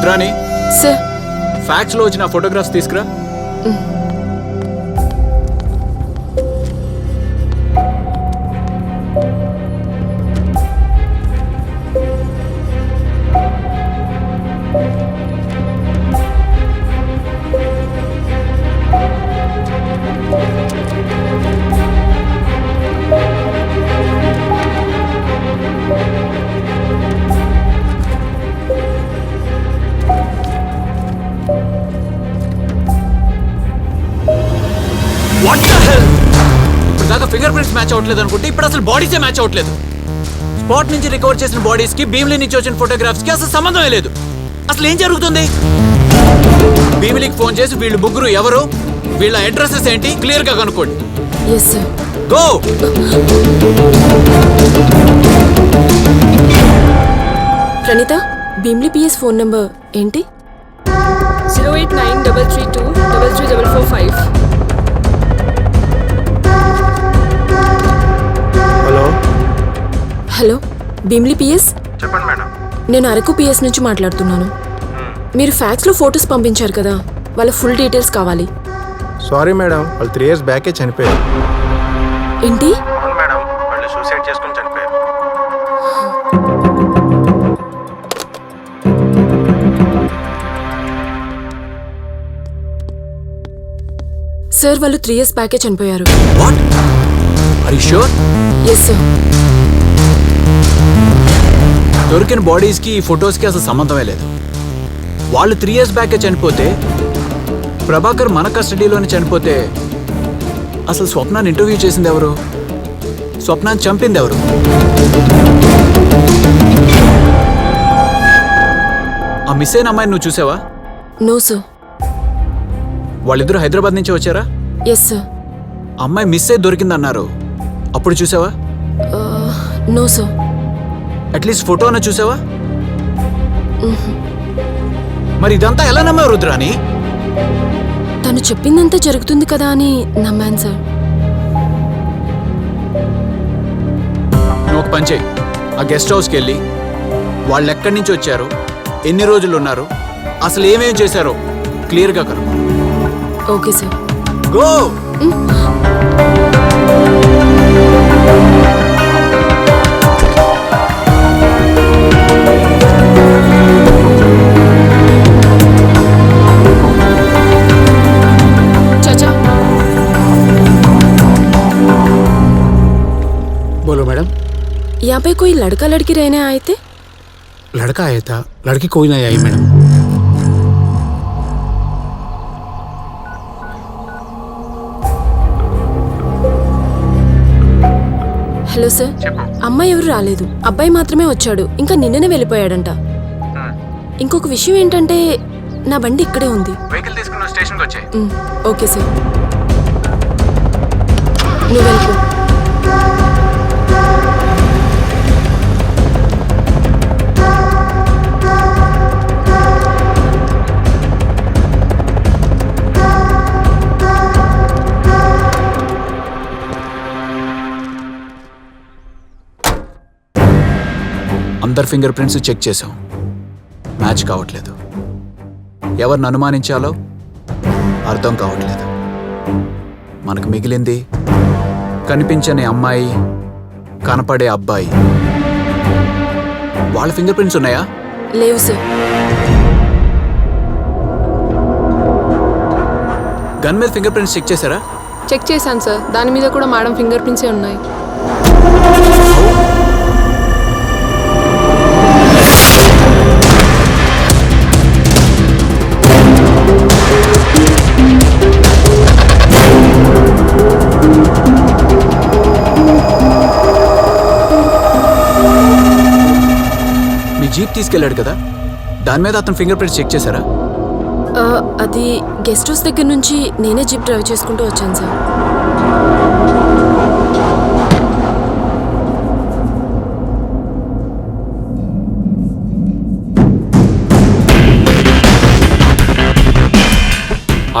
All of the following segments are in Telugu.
రుద్రాని సార్. ఫ్యాక్స్లో వచ్చిన ఫోటోగ్రాఫ్స్ తీసుకురా. ఫింగర్ ప్రింట్స్ మ్యాచ్ అవ్వట్లేదు అనుకుంటే ఇప్పుడు అసలు బాడీసే మ్యాచ్ అవ్వట్లేదు. స్పాట్ నుంచి రికవర్ చేసిన బాడీస్కి భీమిలి నుంచి వచ్చిన ఫోటోగ్రాఫ్స్కి అసలు సంబంధమే లేదు. అసలు ఏం జరుగుతుంది? భీమిలికి ఫోన్ చేసి వీళ్ళు ముగ్గురు ఎవరు? వీళ్ళ అడ్రసెస్ ఏంటి? క్లియర్గా కనుక్కోండి go Praneetha Bheemili PS phone number ఏంటి? Zero eight nine double three two double three double four five. Hello Bheemili PS చెప్పండి మేడం. నేను అరకు పిఎస్ నుంచి మాట్లాడుతున్నాను. మీరు ఫ్యాక్స్లో ఫొటోస్ పంపించారు కదా వాళ్ళ ఫుల్ డీటెయిల్స్ కావాలి. సారీ మేడం వాళ్ళు త్రీ ఇయర్స్ బ్యాకే చనిపోయారు. ఏంటి? అవును మేడం వాళ్ళు సూసైడ్ చేసుకుని చనిపోయారు. సార్ వాళ్ళు త్రీ ఇయర్స్ బ్యాకే చనిపోయారు. What are you sure yes sir దొరికిన బాడీస్కి ఈ ఫొటోస్కి అసలు సంబంధమే లేదు. వాళ్ళు త్రీ ఇయర్స్ బ్యాక్ చనిపోతే ప్రభాకర్ మన కస్టడీలోనే చనిపోతే అసలు స్వప్నాన్ని ఇంటర్వ్యూ చేసింది ఎవరు? స్వప్నాన్ని చంపింది ఎవరు? ఆ మిస్ అయిన అమ్మాయిని నువ్వు చూసావా? నో సార్ వాళ్ళిద్దరూ హైదరాబాద్ నుంచి వచ్చారా? ఎస్ సార్ అమ్మాయి మిస్ అయి దొరికిందన్నారు. అప్పుడు చూసావా? నో సార్ అట్లీస్ట్ ఫోటో అన్న చూసావా? మరి ఇదంతా ఎలా నమ్మావు రుద్రాని తను చెప్పిందంతా జరుగుతుంది కదా అని నమ్మాను సార్. నువ్వు ఒక పని చేయి ఆ గెస్ట్ హౌస్కి వెళ్ళి వాళ్ళు ఎక్కడి నుంచి వచ్చారు ఎన్ని రోజులు ఉన్నారు అసలు ఏమేం చేశారో క్లియర్గా కనుక్కో. Okay sir. గో! यहाँ पे कोई लड़का लड़की रहने आए थे लड़का आया था लड़की कोई नहीं आई मैडम హలో సార్ అమ్మాయి ఎవరు రాలేదు అబ్బాయి మాత్రమే వచ్చాడు ఇంకా నిన్ననే వెళ్ళిపోయాడంట ఇంకొక విషయం ఏంటంటే నా బండి ఇక్కడే ఉంది వెహికల్ తీసుకున్న స్టేషన్కి వచ్చాయి మ్, ఓకే సార్ నువ్వు వెళ్ళిపో అందరి ఫింగర్ ప్రింట్స్ చెక్ చేసాం మ్యాచ్ కావట్లేదు. ఎవరిని అనుమానించాలో అర్థం కావట్లేదు. మనకు మిగిలింది కనిపించని అమ్మాయి కనపడే అబ్బాయి. వాళ్ళ ఫింగర్ ప్రింట్స్ ఉన్నాయా? లేవు సార్. గన్ మీద ఫింగర్ ప్రింట్స్ చెక్ చేశారా? చెక్ చేశాను సార్. దాని మీద కూడా మేడం ఫింగర్ ప్రింట్సే ఉన్నాయి. జీప్ తీసుకెళ్ళాడు కదా. దాని మీద అతను ఫింగర్ ప్రింట్స్ చెక్ చేశారా? అది గెస్ట్ హౌస్ దగ్గర నుంచి నేనే జీప్ డ్రైవ్ చేసుకుంటూ వచ్చాను సార్.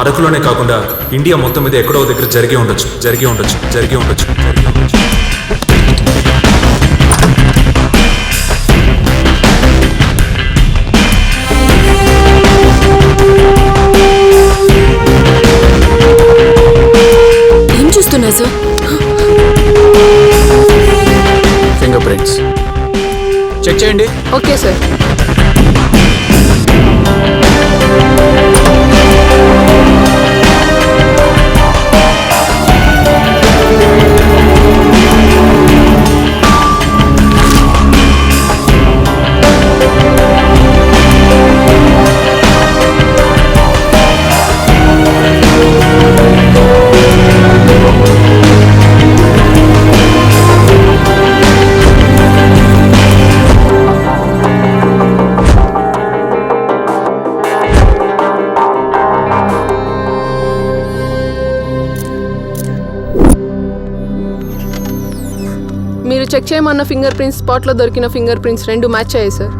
అరకులోనే కాకుండా ఇండియా మొత్తం మీద ఎక్కడో దగ్గర జరిగే ఉండొచ్చు జరిగే ఉండొచ్చు జరిగే ఉండొచ్చు జరిగే ఉండొచ్చు. చెక్ చేయండి. Okay sir. చెక్ చేయమన్న ఫింగర్ ప్రింట్స్ స్పాట్లో దొరికిన ఫింగర్ ప్రింట్స్ రెండు మ్యాచ్ అయ్యాయి సార్